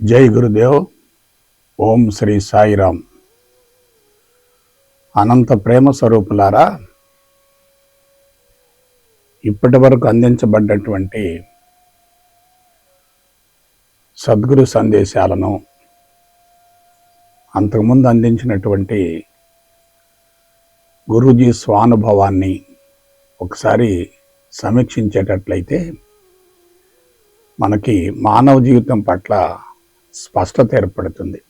జై గురుదేవ్. ఓం శ్రీ సాయిరామ్ అనంత ప్రేమ స్వరూపులారా ఇప్పటి వరకు అందించబడ్డటువంటి సద్గురు సందేశాలను అంతకుముందు అందించినటువంటి గురూజీ స్వానుభవాన్ని ఒకసారి సమీక్షించేటట్లయితే మనకి మానవ జీవితం పట్ల స్పష్టత ఏర్పడుతుంది.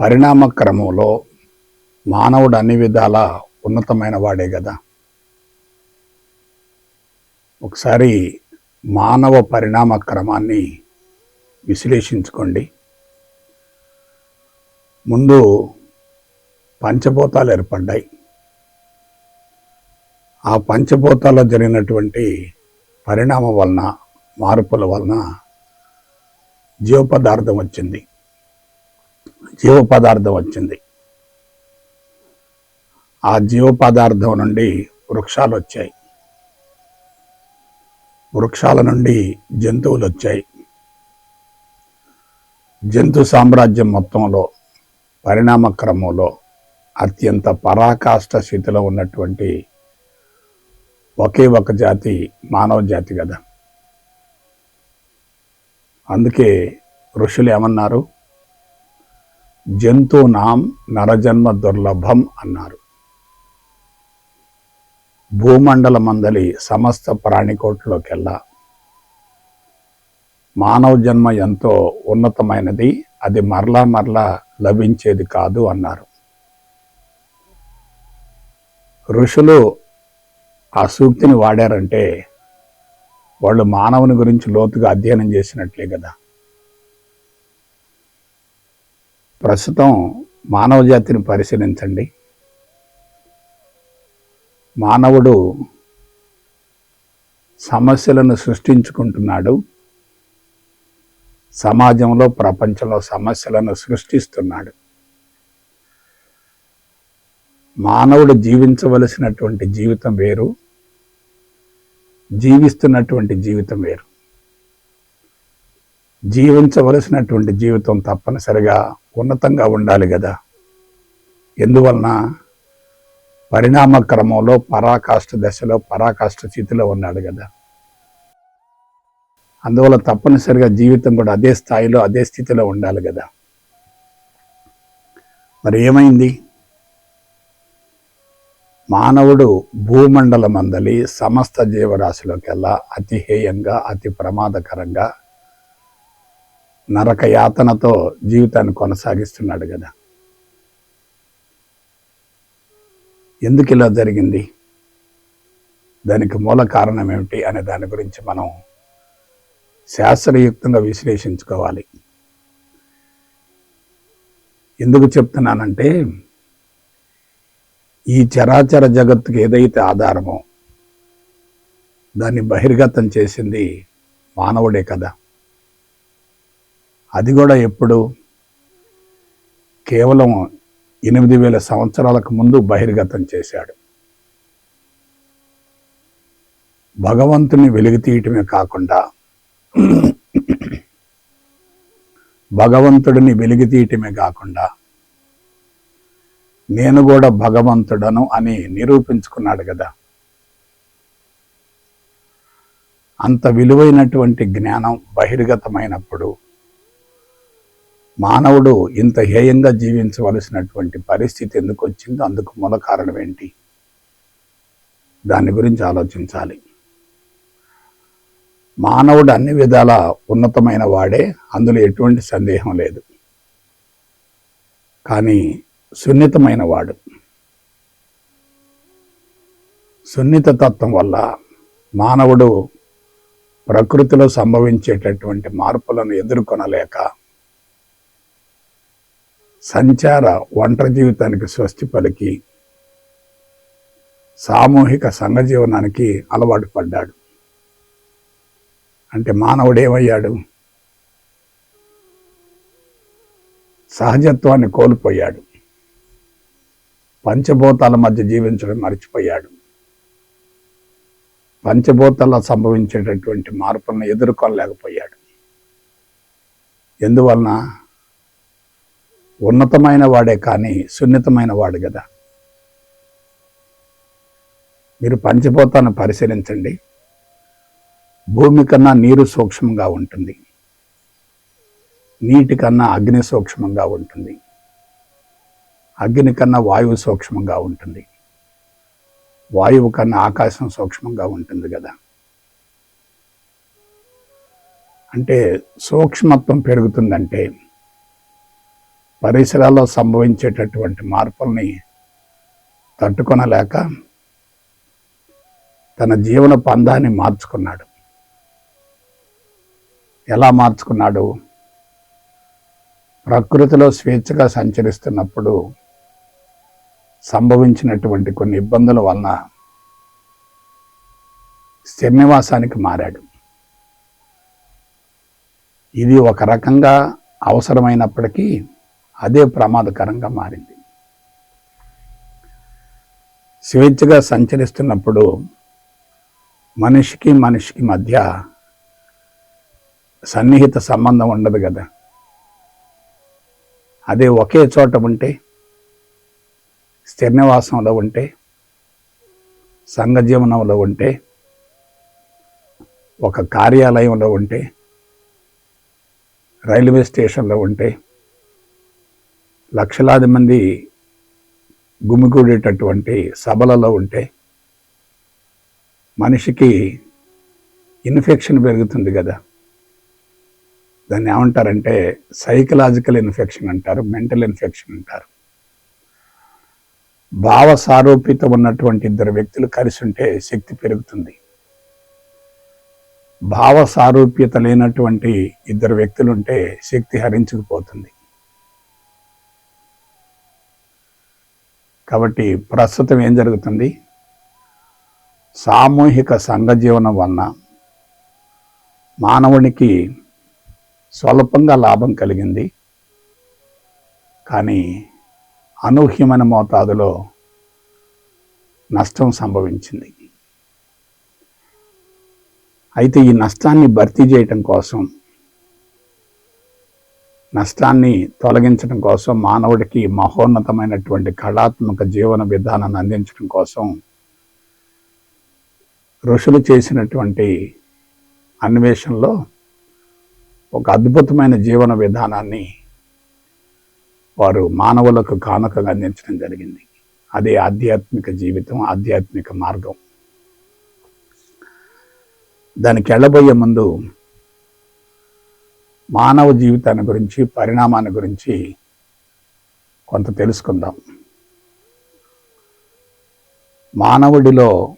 పరిణామ క్రమంలో మానవుడు అన్ని విధాల ఉన్నతమైన వాడే కదా. ఒకసారి మానవ పరిణామ క్రమాన్ని విశ్లేషించుకోండి. ముందు పంచభూతాలు ఏర్పడ్డాయి. ఆ పంచభూతాల్లో జరిగినటువంటి పరిణామం వలన మార్పుల వలన జీవ పదార్థం వచ్చింది. జీవ పదార్థం వచ్చింది. ఆ జీవ పదార్థం నుండి వృక్షాలు వచ్చాయి. వృక్షాల నుండి జంతువులు వచ్చాయి. జంతు సామ్రాజ్యం మొత్తంలో పరిణామ క్రమంలో అత్యంత పరాకాష్ట స్థితిలో ఉన్నటువంటి ఒకే ఒక జాతి మానవ జాతి కదా. అందుకే ఋషులు ఏమన్నారు? జంతునాం నరజన్మ దుర్లభం అన్నారు. భూమండల మందలి సమస్త ప్రాణికోట్లోకెల్లా. మానవ జన్మ ఎంతో ఉన్నతమైనది అది మరలా మరలా లభించేది కాదు అన్నారు. ఋషులు ఆ సూక్తిని వాడారంటే వాళ్ళు మానవుని గురించి లోతుగా అధ్యయనం చేసినట్లే కదా. ప్రస్తుతం మానవ జాతిని పరిశీలించండి. మానవుడు సమస్యలను సృష్టించుకుంటున్నాడు. సమాజంలో ప్రపంచంలో సమస్యలను సృష్టిస్తున్నాడు. మానవుడు జీవించవలసినటువంటి జీవితం వేరు. జీవిస్తున్నటువంటి జీవితం వేరు. జీవించవలసినటువంటి జీవితం తప్పనిసరిగా ఉన్నతంగా ఉండాలి కదా ఎందువలన పరిణామ క్రమంలో పరాకాష్ఠ దశలో పరాకాష్ఠ స్థితిలో ఉన్నాడు కదా అందువల్ల తప్పనిసరిగా జీవితం కూడా అదే స్థాయిలో అదే స్థితిలో ఉండాలి కదా మరి ఏమైంది? మానవుడు భూమండల మందలి సమస్త జీవరాశిలోకెల్లా అతి హేయంగా అతి ప్రమాదకరంగా నరక యాతనతో జీవితాన్ని కొనసాగిస్తున్నాడు కదా. ఎందుకు ఇలా జరిగింది? దానికి మూల కారణం ఏమిటి అనే దాని గురించి మనం శాస్త్రయుక్తంగా విశ్లేషించుకోవాలి. ఎందుకు చెప్తున్నానంటే ఈ చరాచర జగత్తుకు ఏదైతే ఆధారమో దాన్ని బహిర్గతం చేసింది మానవుడే కదా. అది కూడా ఎప్పుడు? కేవలం ఎనిమిది వేల సంవత్సరాలకు ముందు బహిర్గతం చేశాడు. భగవంతుని వెలుగు తీయటమే కాకుండా భగవంతుడిని వెలుగు తీయటమే కాకుండా నేను కూడా భగవంతుడను అని నిరూపించుకున్నాడు కదా. అంత విలువైనటువంటి జ్ఞానం బహిర్గతమైనప్పుడు మానవుడు ఇంత హేయంగా జీవించవలసినటువంటి పరిస్థితి ఎందుకు వచ్చిందో అందుకు మూల కారణం ఏంటి? దాని గురించి ఆలోచించాలి. మానవుడు అన్ని విధాల ఉన్నతమైన వాడే అందులో ఎటువంటి సందేహం లేదు. కానీ సున్నితమైన వాడు సున్నిత తత్వం వల్ల మానవుడు ప్రకృతిలో సంభవించేటటువంటి మార్పులను ఎదుర్కొనలేక సంచార ఒంటరి జీవితానికి స్వస్తి పలికి సామూహిక సంఘజీవనానికి అలవాటు పడ్డాడు. అంటే మానవుడు ఏమయ్యాడు సహజత్వాన్ని కోల్పోయాడు. పంచభూతాల మధ్య జీవించడం మర్చిపోయాడు. పంచభూతాల్లో సంభవించేటటువంటి మార్పులను ఎదుర్కొనలేకపోయాడు ఎందువలన? ఉన్నతమైన వాడే కానీ సున్నితమైన వాడు కదా. మీరు పంచభూతాన్ని పరిశీలించండి. భూమి కన్నా నీరు సూక్ష్మంగా ఉంటుంది. నీటి కన్నా అగ్ని సూక్ష్మంగా ఉంటుంది. అగ్ని కన్నా వాయువు సూక్ష్మంగా ఉంటుంది. వాయువు కన్నా ఆకాశం సూక్ష్మంగా ఉంటుంది కదా. అంటే సూక్ష్మత్వం పెరుగుతుందంటే పరిసరాల్లో సంభవించేటటువంటి మార్పుల్ని తట్టుకొనలేక తన జీవన పందాన్ని మార్చుకున్నాడు. ఎలా మార్చుకున్నాడు? ప్రకృతిలో స్వేచ్ఛగా సంచరిస్తున్నప్పుడు సంభవించినటువంటి కొన్ని ఇబ్బందుల వలన శ్రీనివాసానికి మారాడు. ఇది ఒక రకంగా అవసరమైనప్పటికీ అదే ప్రమాదకరంగా మారింది. స్వేచ్ఛగా సంచరిస్తున్నప్పుడు మనిషికి మనిషికి మధ్య సన్నిహిత సంబంధం ఉండదు కదా. అదే ఒకే చోట ఉంటే స్థిర నివాసంలో ఉంటే సంఘజీవనంలో ఉంటే ఒక కార్యాలయంలో ఉంటే రైల్వే స్టేషన్లో ఉంటే లక్షలాది మంది గుమిగూడేటటువంటి సభలలో ఉంటే మనిషికి ఇన్ఫెక్షన్ పెరుగుతుంది కదా. దాన్ని ఏమంటారంటే సైకలాజికల్ ఇన్ఫెక్షన్ అంటారు మెంటల్ ఇన్ఫెక్షన్ అంటారు. భావ సారూప్యత ఉన్నటువంటి ఇద్దరు వ్యక్తులు కలిసి ఉంటే శక్తి పెరుగుతుంది. భావ సారూప్యత లేనటువంటి ఇద్దరు వ్యక్తులు ఉంటే శక్తి హరించుకుపోతుంది. కాబట్టి ప్రస్తుతం ఏం జరుగుతుంది? సామూహిక సంఘజీవనం వలన మానవునికి స్వల్పంగా లాభం కలిగింది. కానీ అనూహ్యమైన మోతాదులో నష్టం సంభవించింది. అయితే ఈ నష్టాన్ని భర్తీ చేయటం కోసం నష్టాన్ని తొలగించడం కోసం మానవుడికి మహోన్నతమైనటువంటి కళాత్మక జీవన విధానాన్ని అందించడం కోసం ఋషులు చేసినటువంటి అన్వేషణలో ఒక అద్భుతమైన జీవన విధానాన్ని వారు మానవులకు కానుకగా అందించడం జరిగింది. అదే ఆధ్యాత్మిక జీవితం ఆధ్యాత్మిక మార్గం. దానికి వెళ్ళబోయే ముందు మానవ జీవితాన్ని గురించి పరిణామాన్ని గురించి కొంత తెలుసుకుందాం. మానవుడిలో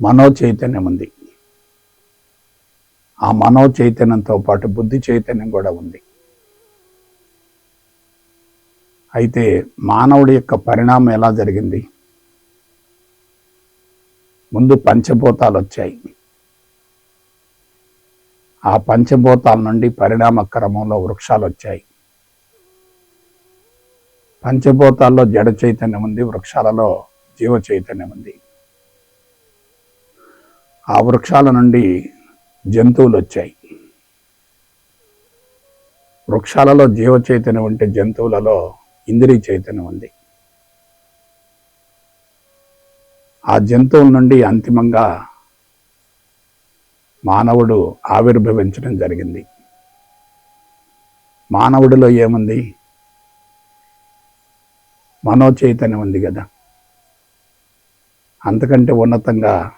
మనో చైతన్యం ఉంది. ఆ మనో చైతన్యంతో పాటు బుద్ధి చైతన్యం కూడా ఉంది. అయితే మానవుడి యొక్క పరిణామం ఎలా జరిగింది? ముందు పంచభూతాలు వచ్చాయి. ఆ పంచభూతాల నుండి పరిణామ క్రమంలో వృక్షాలు వచ్చాయి. పంచభూతాల్లో జడ చైతన్యం ఉంది వృక్షాలలో జీవ చైతన్యం ఉంది. ఆ వృక్షాల నుండి జంతువులు వచ్చాయి. వృక్షాలలో జీవ చైతన్యం ఉంటే జంతువులలో ఇంద్రియ చైతన్యం ఉంది. ఆ జంతువుల నుండి అంతిమంగా మానవుడు ఆవిర్భవించడం జరిగింది. మానవుడిలో ఏముంది? మనో చైతన్యం ఉంది కదా. అంతకంటే ఉన్నతంగా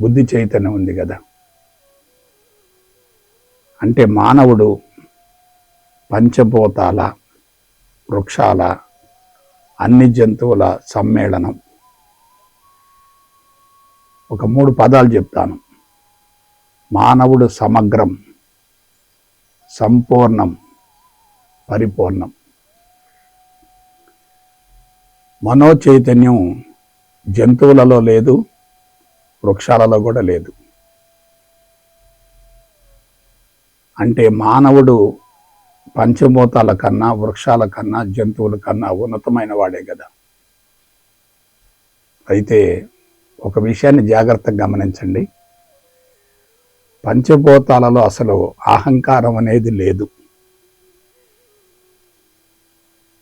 బుద్ధి చైతన్యం ఉంది కదా. అంటే మానవుడు పంచభూతాల వృక్షాల అన్ని జంతువుల సమ్మేళనం. ఒక మూడు పదాలు చెప్తాను. మానవుడు సమగ్రం సంపూర్ణం పరిపూర్ణం. మనో చైతన్యం జంతువులలో లేదు వృక్షాలలో కూడా లేదు. అంటే మానవుడు పంచభూతాల కన్నా వృక్షాల కన్నా జంతువుల కన్నా ఉన్నతమైన వాడే కదా. అయితే ఒక విషయాన్ని జాగ్రత్తగా గమనించండి. పంచభూతాలలో అసలు అహంకారం అనేది లేదు.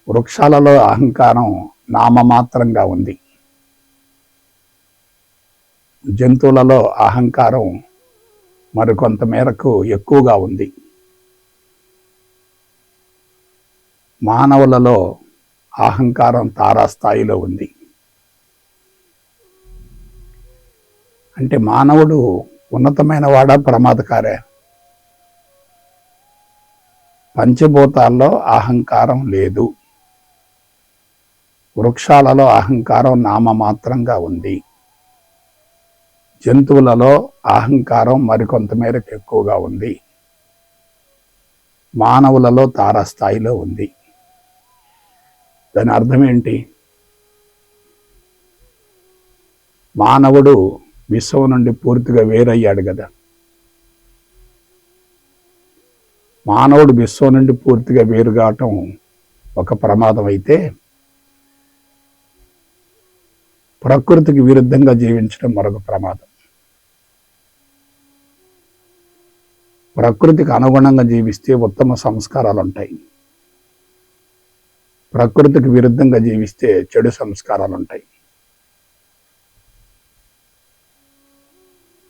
వృక్షాలలో అహంకారం నామమాత్రంగా ఉంది. జంతువులలో అహంకారం మరికొంత మేరకు ఎక్కువగా ఉంది. మానవులలో అహంకారం తారాస్థాయిలో ఉంది. అంటే మానవుడు ఉన్నతమైన వాడా? ప్రమాదకారే? పంచభూతాల్లో అహంకారం లేదు. వృక్షాలలో అహంకారం నామమాత్రంగా ఉంది. జంతువులలో అహంకారం మరికొంత మేరకు ఎక్కువగా ఉంది. మానవులలో తారాస్థాయిలో ఉంది. దాని అర్థం ఏంటి మానవుడు విశ్వం నుండి పూర్తిగా వేరయ్యాడు కదా. మానవుడు విశ్వం నుండి పూర్తిగా వేరు కావటం ఒక ప్రమాదం అయితే ప్రకృతికి విరుద్ధంగా జీవించడం మరొక ప్రమాదం. ప్రకృతికి అనుగుణంగా జీవిస్తే ఉత్తమ సంస్కారాలు ఉంటాయి ప్రకృతికి విరుద్ధంగా జీవిస్తే చెడు సంస్కారాలు ఉంటాయి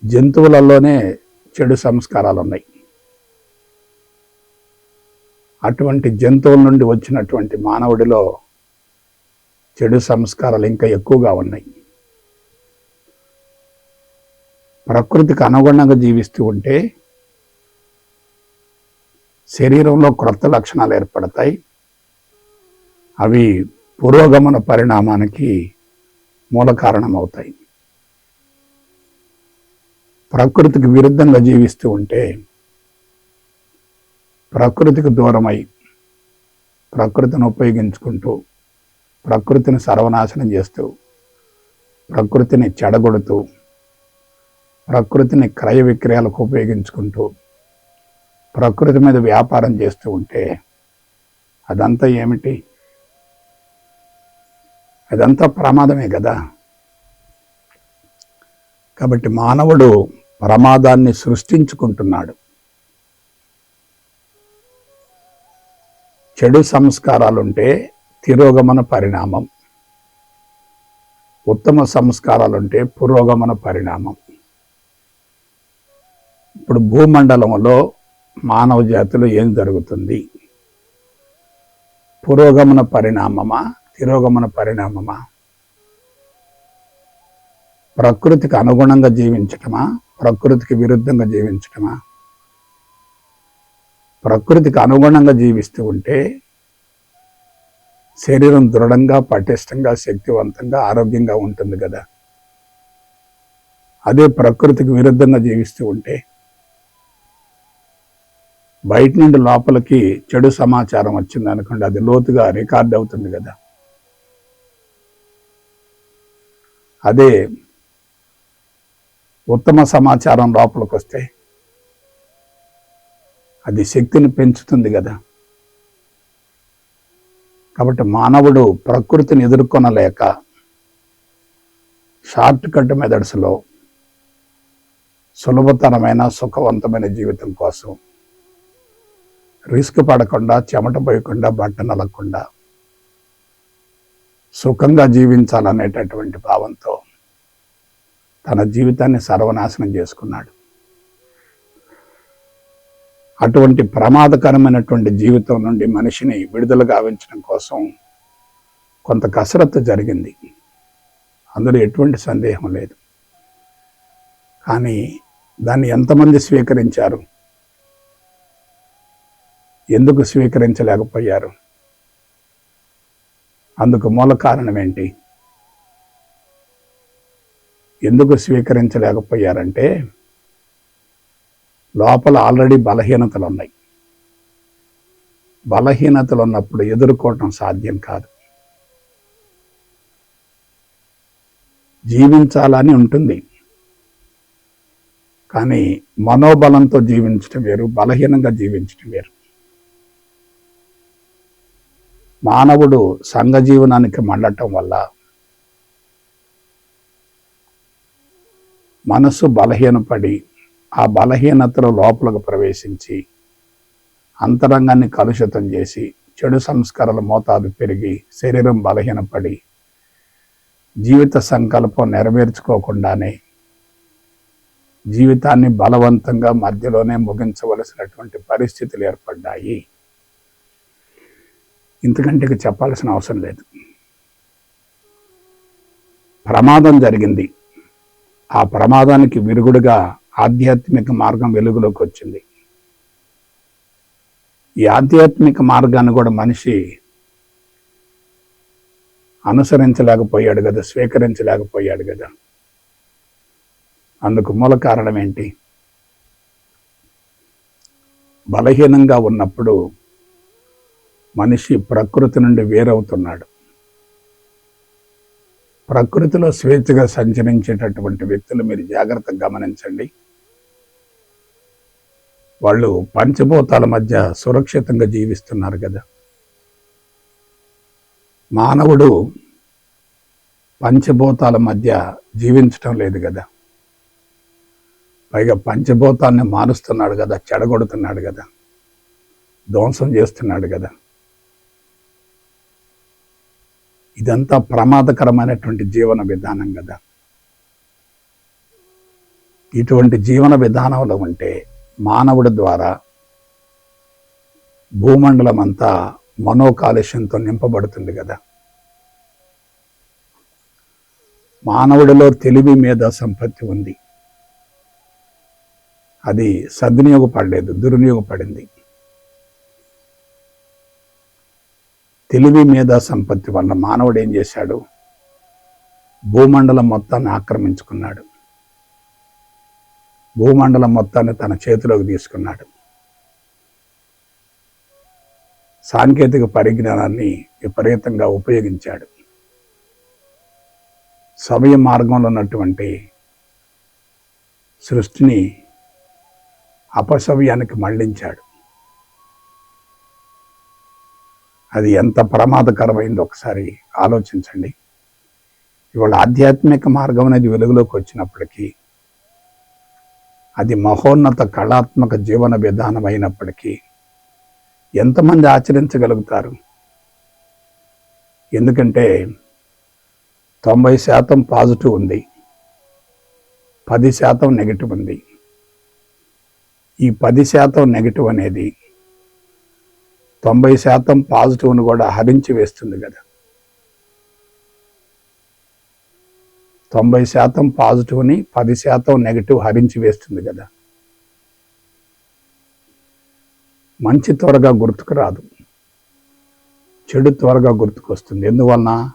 జంతువులలోనే చెడు సంస్కారాలు ఉన్నాయి అటువంటి జంతువుల నుండి వచ్చినటువంటి మానవుడిలో చెడు సంస్కారాలు ఇంకా ఎక్కువగా ఉన్నాయి. ప్రకృతికి అనుగుణంగా జీవిస్తూ ఉంటే శరీరంలో క్రొత్త లక్షణాలు ఏర్పడతాయి. అవి పురోగమన పరిణామానికి మూల కారణమవుతాయి. ప్రకృతికి విరుద్ధంగా జీవిస్తూ ఉంటే ప్రకృతికి దూరమై ప్రకృతిని ఉపయోగించుకుంటూ ప్రకృతిని సర్వనాశనం చేస్తూ ప్రకృతిని చెడగొడుతూ ప్రకృతిని క్రయ విక్రయాలకు ఉపయోగించుకుంటూ ప్రకృతి మీద వ్యాపారం చేస్తూ ఉంటే అదంతా ఏమిటి? అదంతా ప్రమాదమే కదా. కాబట్టి మానవుడు ప్రమాదాన్ని సృష్టించుకుంటున్నాడు. చెడు సంస్కారాలుంటే తిరోగమన పరిణామం. ఉత్తమ సంస్కారాలుంటే పురోగమన పరిణామం. ఇప్పుడు భూమండలంలో మానవ జాతిలో ఏం జరుగుతుంది? పురోగమన పరిణామమా? తిరోగమన పరిణామమా? ప్రకృతికి అనుగుణంగా జీవించటమా? ప్రకృతికి విరుద్ధంగా జీవించటమా? ప్రకృతికి అనుగుణంగా జీవిస్తూ ఉంటే శరీరం దృఢంగా పటిష్టంగా శక్తివంతంగా ఆరోగ్యంగా ఉంటుంది కదా. అదే ప్రకృతికి విరుద్ధంగా జీవిస్తూ ఉంటే బయట నుండి లోపలికి చెడు సమాచారం వచ్చింది అనుకోండి అది లోతుగా రికార్డ్ అవుతుంది కదా. అదే ఉత్తమ సమాచారం లోపలికి వస్తే అది శక్తిని పెంచుతుంది కదా. కాబట్టి మానవుడు ప్రకృతిని ఎదుర్కొనలేక షార్ట్ కట్ మెథడ్స్లో సులభతరమైన సుఖవంతమైన జీవితం కోసం రిస్క్ పడకుండా చెమట పోయకుండా బట్టనలకుండా సుఖంగా జీవించాలనేటటువంటి భావంతో తన జీవితాన్ని సర్వనాశనం చేసుకున్నాడు. అటువంటి ప్రమాదకరమైనటువంటి జీవితం నుండి మనిషిని విడుదల గావించడం కోసం కొంత కసరత్తు జరిగింది. అందులో ఎటువంటి సందేహం లేదు. కానీ దాన్ని ఎంతమంది స్వీకరించారు? ఎందుకు స్వీకరించలేకపోయారు? అందుకు మూల కారణం ఏంటి? ఎందుకు స్వీకరించలేకపోయారంటే లోపల ఆల్రెడీ బలహీనతలు ఉన్నాయి బలహీనతలు ఉన్నప్పుడు ఎదుర్కోవటం సాధ్యం కాదు. జీవించాలని ఉంటుంది. కానీ మనోబలంతో జీవించటం వేరు బలహీనంగా జీవించటం వేరు. మానవుడు సంఘ జీవనానికి మళ్ళటం వల్ల మనసు బలహీనపడి ఆ బలహీనతలో లోపలకు ప్రవేశించి అంతరంగాన్ని కలుషితం చేసి చెడు సంస్కారాల మోతాదు పెరిగి శరీరం బలహీనపడి జీవిత సంకల్పం నెరవేర్చుకోకుండానే జీవితాన్ని బలవంతంగా మధ్యలోనే ముగించవలసినటువంటి పరిస్థితులు ఏర్పడ్డాయి. ఇంతకంటే ఇక చెప్పాల్సిన అవసరం లేదు. ప్రమాదం జరిగింది. ఆ ప్రమాదానికి విరుగుడుగా ఆధ్యాత్మిక మార్గం వెలుగులోకి వచ్చింది. ఈ ఆధ్యాత్మిక మార్గాన్ని కూడా మనిషి అనుసరించలేకపోయాడు కదా స్వీకరించలేకపోయాడు కదా. అందుకు మూల కారణం ఏంటి? బలహీనంగా ఉన్నప్పుడు మనిషి ప్రకృతి నుండి వేరవుతున్నాడు. ప్రకృతిలో స్వేచ్ఛగా సంచరించేటటువంటి వ్యక్తులు మీరు జాగ్రత్తగా గమనించండి. వాళ్ళు పంచభూతాల మధ్య సురక్షితంగా జీవిస్తున్నారు కదా. మానవుడు పంచభూతాల మధ్య జీవించటం లేదు కదా. పైగా పంచభూతాన్ని మారుస్తున్నాడు కదా చెడగొడుతున్నాడు కదా. ధ్వంసం చేస్తున్నాడు కదా. ఇదంతా ప్రమాదకరమైనటువంటి జీవన విధానం కదా. ఇటువంటి జీవన విధానంలో ఉంటే మానవుడి ద్వారా భూమండలం అంతా మనోకాలుష్యంతో నింపబడుతుంది కదా. మానవుడిలో తెలివి మీద సంపత్తి ఉంది. అది సద్వినియోగపడలేదు దుర్వినియోగపడింది. తెలివి మీద సంపత్తి వల్ల మానవుడు ఏం చేశాడు? భూమండలం మొత్తాన్ని ఆక్రమించుకున్నాడు. భూమండలం మొత్తాన్ని తన చేతిలోకి తీసుకున్నాడు. సాంకేతిక పరిజ్ఞానాన్ని విపరీతంగా ఉపయోగించాడు. సమయ మార్గంలో ఉన్నటువంటి సృష్టిని అపసవ్యానికి మళ్ళించాడు. అది ఎంత ప్రమాదకరమైందో ఒకసారి ఆలోచించండి. ఇవాళ ఆధ్యాత్మిక మార్గం అనేది వెలుగులోకి వచ్చినప్పటికీ అది మహోన్నత కళాత్మక జీవన విధానం అయినప్పటికీ ఎంతమంది ఆచరించగలుగుతారు? ఎందుకంటే తొంభై శాతం పాజిటివ్ ఉంది పది శాతం నెగిటివ్ ఉంది. ఈ పది శాతం నెగిటివ్ అనేది తొంభై శాతం పాజిటివ్ను కూడా హరించి వేస్తుంది కదా. తొంభై శాతం పాజిటివ్ని పది శాతం నెగిటివ్ హరించి వేస్తుంది కదా. మంచి త్వరగా గుర్తుకు రాదు. చెడు త్వరగా గుర్తుకొస్తుంది. ఎందువలన?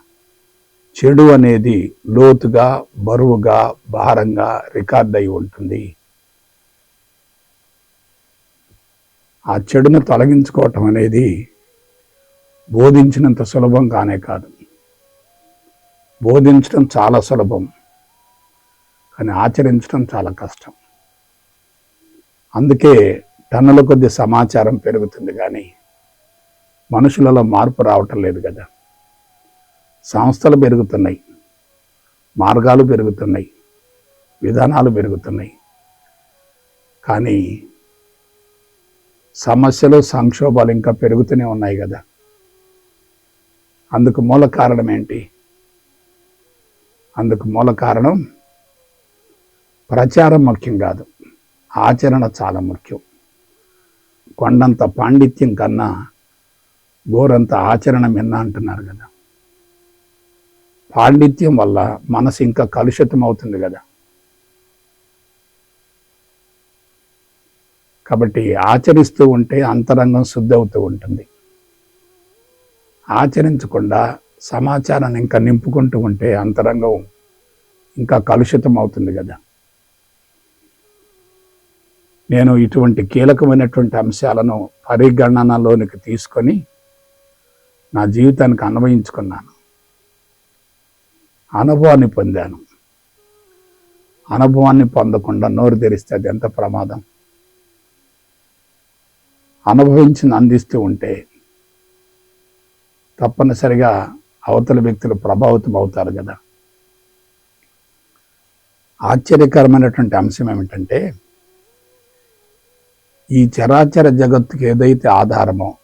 చెడు అనేది లోతుగా బరువుగా భారంగా రికార్డ్ అయి ఉంటుంది. ఆ చెడును తొలగించుకోవటం అనేది బోధించినంత సులభం కానే కాదు. బోధించడం చాలా సులభం కానీ ఆచరించడం చాలా కష్టం. అందుకే టన్నుల కొద్ది సమాచారం పెరుగుతుంది కానీ మనుషులలో మార్పు రావటం లేదు కదా. సంస్థలు పెరుగుతున్నాయి మార్గాలు పెరుగుతున్నాయి విధానాలు పెరుగుతున్నాయి. కానీ సమస్యలు సంక్షోభాలు ఇంకా పెరుగుతూనే ఉన్నాయి కదా. అందుకు మూల కారణం ఏంటి? అందుకు మూల కారణం ప్రచారం ముఖ్యం కాదు. ఆచరణ చాలా ముఖ్యం. కొండంత పాండిత్యం కన్నా గోరంత ఆచరణ మిన్న అంటున్నారు కదా. పాండిత్యం వల్ల మనసు ఇంకా కలుషితం అవుతుంది కదా. కాబట్టి ఆచరిస్తూ ఉంటే అంతరంగం శుద్ధి అవుతూ ఉంటుంది. ఆచరించకుండా సమాచారాన్ని ఇంకా నింపుకుంటూ ఉంటే అంతరంగం ఇంకా కలుషితం అవుతుంది కదా. నేను ఇటువంటి కీలకమైనటువంటి అంశాలను పరిగణనలోనికి తీసుకొని నా జీవితానికి అన్వయించుకున్నాను. అనుభవాన్ని పొందాను. అనుభవాన్ని పొందకుండా నోరు తెరిస్తే అది ఎంత ప్రమాదం. అనుభవించిన అందిస్తూ ఉంటే తప్పనిసరిగా అవతల వ్యక్తులు ప్రభావితం అవుతారు కదా. ఆశ్చర్యకరమైనటువంటి అంశం ఏమిటంటే ఈ చరాచర జగత్తుకు ఏదైతే ఆధారమో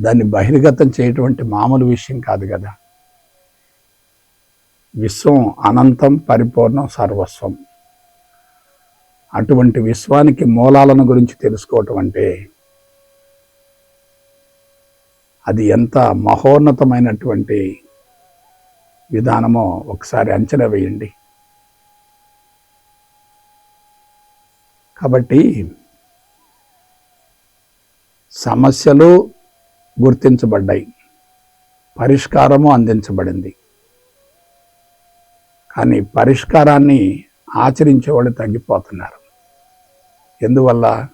దాన్ని బహిర్గతం చేయటువంటి మామూలు విషయం కాదు కదా. విశ్వం అనంతం పరిపూర్ణం సర్వస్వం. అటువంటి విశ్వానికి మూలాలను గురించి తెలుసుకోవటం అంటే అది ఎంత మహోన్నతమైనటువంటి విధానమో ఒకసారి అంచనా వేయండి. కాబట్టి సమస్యలు గుర్తించబడ్డాయి. పరిష్కారము అందించబడింది. కానీ పరిష్కారాన్ని ఆచరించేవాళ్ళు తగ్గిపోతున్నారు. ఎందువల్ల?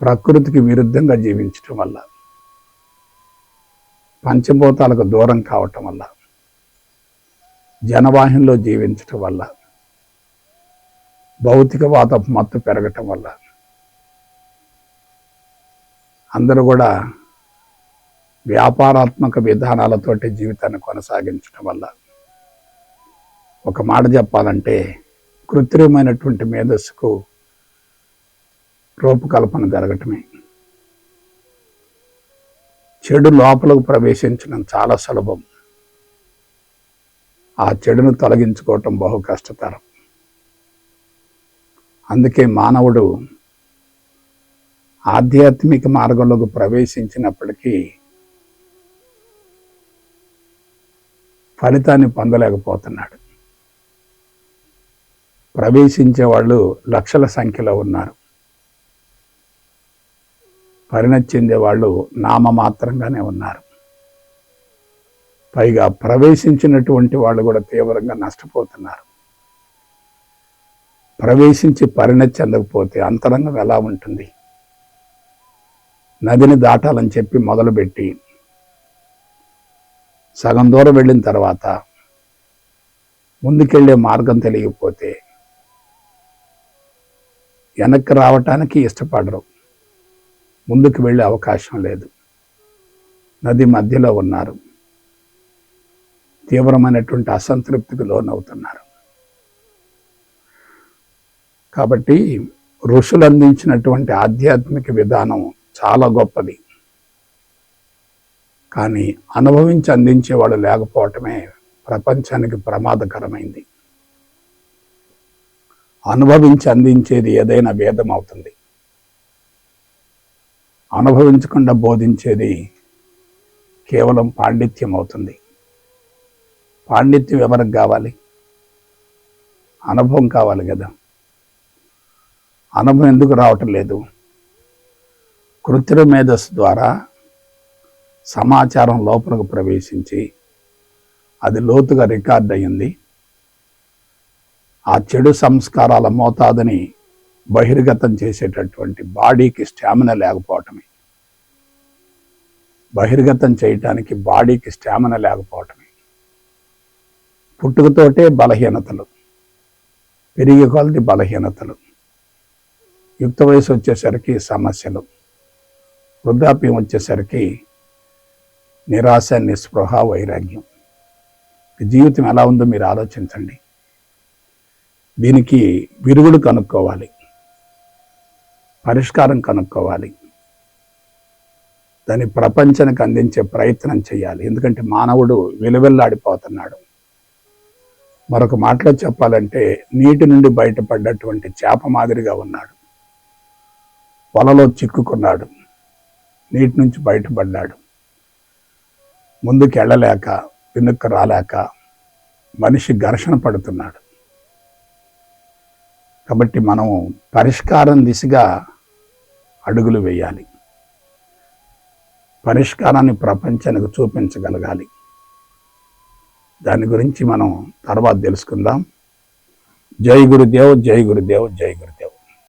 ప్రకృతికి విరుద్ధంగా జీవించటం వల్ల. పంచభూతాలకు దూరం కావటం వల్ల. జనవాహినిలో జీవించటం వల్ల. భౌతికవాద మత్తు పెరగటం వల్ల. అందరూ కూడా వ్యాపారాత్మక విధానాలతోటి జీవితాన్ని కొనసాగించడం వల్ల. ఒక మాట చెప్పాలంటే కృత్రిమైనటువంటి మేధస్సుకు రూపకల్పన జరగటమే. చెడు లోపలకు ప్రవేశించడం చాలా సులభం. ఆ చెడును తొలగించుకోవటం బహు కష్టతరం. అందుకే మానవుడు ఆధ్యాత్మిక మార్గంలోకి ప్రవేశించినప్పటికీ ఫలితాన్ని పొందలేకపోతున్నాడు. ప్రవేశించే వాళ్ళు లక్షల సంఖ్యలో ఉన్నారు. పరిణతి చెందే వాళ్ళు నామమాత్రంగానే ఉన్నారు. పైగా ప్రవేశించినటువంటి వాళ్ళు కూడా తీవ్రంగా నష్టపోతున్నారు. ప్రవేశించి పరిణతి చెందకపోతే అంతరంగం ఎలా ఉంటుంది? నదిని దాటాలని చెప్పి మొదలుపెట్టి సగం దూరం వెళ్ళిన తర్వాత ముందుకెళ్ళే మార్గం తెలియకపోతే వెనక్కి రావటానికి ఇష్టపడరు. ముందుకు వెళ్ళే అవకాశం లేదు. నది మధ్యలో ఉన్నారు. తీవ్రమైనటువంటి అసంతృప్తికి లోనవుతున్నారు. కాబట్టి ఋషులు అందించినటువంటి ఆధ్యాత్మిక విధానం చాలా గొప్పది. కానీ అనుభవించి అందించేవాడు లేకపోవటమే ప్రపంచానికి ప్రమాదకరమైంది. అనుభవించి అందించేది ఏదైనా భేదం అవుతుంది. అనుభవించకుండా బోధించేది కేవలం పాండిత్యం అవుతుంది పాండిత్యం ఎవరికి కావాలి? అనుభవం కావాలి కదా. అనుభవం ఎందుకు రావటం లేదు? కృత్రిమ మేధస్సు ద్వారా సమాచారం లోపలకు ప్రవేశించి అది లోతుగా రికార్డ్ అయ్యింది. ఆ చెడు సంస్కారాల మోతాదుని బహిర్గతం చేసేటటువంటి బాడీకి స్టామినా లేకపోవటమే. బహిర్గతం చేయటానికి బాడీకి స్టామినా లేకపోవటమే. పుట్టుకతోటే బలహీనతలు పెరిగే కొలది బలహీనతలు యుక్త వయసు వచ్చేసరికి సమస్యలు వృద్ధాప్యం వచ్చేసరికి నిరాశ నిస్పృహ వైరాగ్యం. జీవితం ఎలా ఉందో మీరు ఆలోచించండి. దీనికి విరుగుడు కనుక్కోవాలి. పరిష్కారం కనుక్కోవాలి. దాన్ని ప్రపంచానికి అందించే ప్రయత్నం చేయాలి. ఎందుకంటే మానవుడు విలువెల్లాడిపోతున్నాడు. మరొక మాటలో చెప్పాలంటే నీటి నుండి బయటపడ్డటువంటి చేప మాదిరిగా ఉన్నాడు. వలలో చిక్కుకున్నాడు. నీటి నుంచి బయటపడ్డాడు. ముందుకు వెళ్ళలేక వెనుక్కు రాలేక మనిషి ఘర్షణ పడుతున్నాడు. కాబట్టి మనం పరిష్కారం దిశగా అడుగులు వేయాలి. పరిష్కారాన్ని ప్రపంచానికి చూపించగలగాలి. దాని గురించి మనం తర్వాత తెలుసుకుందాం. జై గురుదేవ్ జై గురుదేవ్ జై గురుదేవ్.